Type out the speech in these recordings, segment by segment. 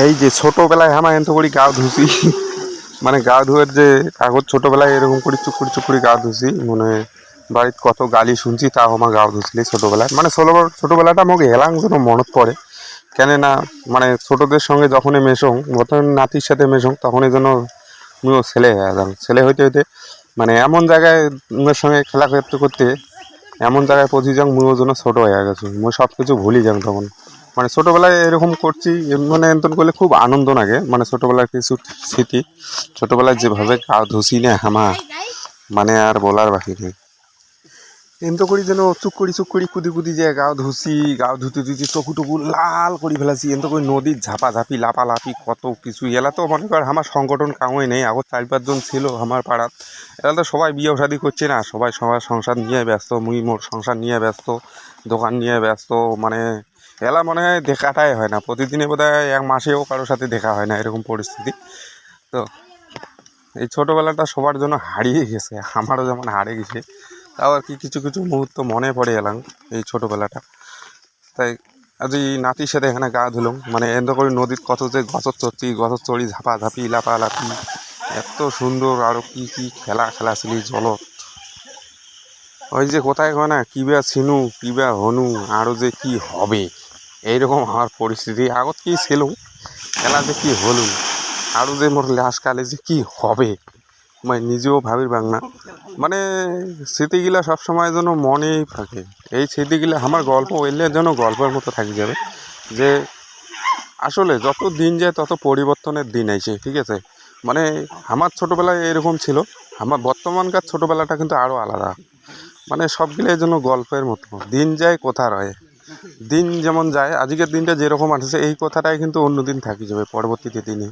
এই যে ছোটবেলায় আমার এত করি গা ধুসি। মানে গা ধুয়ের যে কাগজ ছোটবেলায় এরকম করে চুপ করে চুপ করে গা ধুসি। মনে বাড়িতে কত গালি শুনছি তাও আমার গা ধুসলি ছোটবেলায়। মানে ছোট ছোটোবেলাটা আমাকে হেলাং যেন মনত পড়ে। কেন না মানে ছোটদের সঙ্গে যখনই মেশং প্রথম নাতির সাথে মেশং, তখনই যেন আমিও ছেলে হয়ে গেলাম ছেলে হইতে হইতে মানে এমন জায়গায় সঙ্গে খেলা করতে করতে এমন জায়গায় পৌঁছে যাং মুও যেন ছোটো হয়ে গেছে। মুই সব কিছু ভুলি যাং তখন। মানে ছোটোবেলায় এরকম করছি মানে এমন করলে খুব আনন্দ লাগে মানে ছোটবেলার কিছু স্মৃতি, ছোটবেলায় যেভাবে গা ধুসি না হামা মানে আর বলার বাকি নেই। এমতো করি যেন চুপ করি চুপ করি, কুদি কুদি যে গাও ধুসি গাও ধুতে ধুতে চকু টকু লাল করে ফেলাছি এমতো করে নদীর ঝাপা ঝাপি কত কিছু, এলা তো মনে কর আমার সংগঠন কামই নেই, আগত চার পাঁচজন ছিল আমার পাড়াত। এরা তো সবাই বিয়ে শাদি করছে না, সবাই সবার সংসার নিয়ে ব্যস্ত মুই মোর সংসার নিয়ে ব্যস্ত, দোকান নিয়ে ব্যস্ত মানে এলা মনে হয় দেখাটাই হয় না। প্রতিদিনে বোধ হয় এক মাসেও কারোর সাথে দেখা হয় না এরকম পরিস্থিতি। তো এই ছোটোবেলাটা সবার জন্য হারিয়ে গেছে, আমারও যেমন হারিয়ে গেছে, তাও আর কি কিছু কিছু মুহূর্ত মনে পড়ে এলাম এই ছোটোবেলাটা। তাই আজ এই নাতির সাথে এখানে গা ধুলাম মানে এত করে নদীর কত যে গছত চড়ছি গছত চড়ি ঝাপা ঝাপি লাপালাপি, এত সুন্দর আরও কি কি খেলা খেলাছিলি জলত ওই যে কোথায় কয় না কিবা ছিনু কিবা হনু আরও যে কি হবে। এইরকম আমার পরিস্থিতি। আগত কি ছিল? খেলা যে কি হলু। আরও যে মোর লাশ কালে যে কি হবে? মানে নিজেও ভাবির না। মানে স্মৃতিগুলা সবসময় যেন মনেই থাকে। এই স্মৃতিগুলা আমার গল্প হইলে যেন গল্পের মতো থাকি যাবে। যে আসলে যত দিন যায় তত পরিবর্তনের দিন আইছে, ঠিক আছে? মানে আমার ছোটোবেলায় এরকম ছিল। আমার বর্তমানকার ছোটোবেলাটা কিন্তু আরও আলাদা। মানে সবগুলোই যেন গল্পের মতো। দিন যায় কোথা রয়ে? দিন যেমন যায়, আজকের দিনটা যেরকম আসছে, এই কথাটাই কিন্তু অন্য দিন থাকি যাবে, পরবর্তীতে দিনে।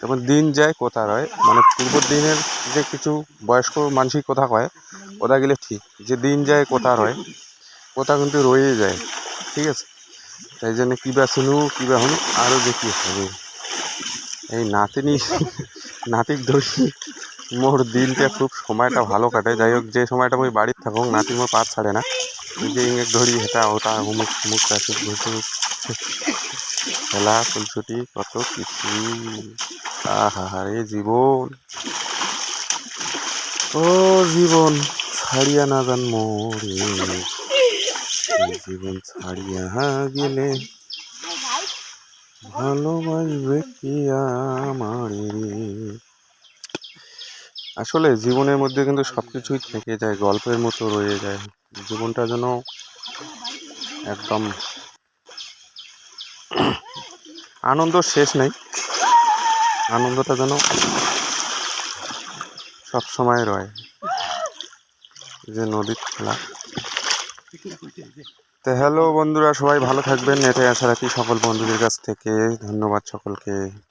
যেমন দিন যায়, কথা রয়। মানে পূর্ব দিনের যে কিছু বয়স্ক মানসিক কথা কয়, ওটা গেলে ঠিক। যে দিন যায়, কথা রয়। কথা কিন্তু রয়ে যায়, ঠিক আছে? তাই জন্য কিবা শুনু কিবা হনু আরও কী হবে। এই নাতিনি, নাতির ধরি মোর দিনটা খুব সময়টা ভালো কাটে যাই হোক, যে সময়টা আমি বাড়িতে থাকুক, নাতি মোর পাত ছাড়ে না। ধরি হেটা ওটা অমুক মুখ আছে ঘুরতে খেলা ফুলছুটি কত কিছু। আহা রে জীবন। ও জীবন, ছাড়িয়া না যান মোরে। জীবন ছাড়িয়া গেলে ভালোবাসবে কি আমারে আসলে জীবনের মধ্যে কিন্তু সব কিছুই থেকে যায়, গল্পের মতো রয়ে যায়। জীবনটা যেন একদম আনন্দ শেষ নেই। আনন্দটা যেন সব সময় রয়। যে নদীর খেলা। তো হ্যালো বন্ধুরা, সবাই ভালো থাকবেন। এটাই আশা রাখি সকল বন্ধুদের কাছ থেকে। ধন্যবাদ সকলকে।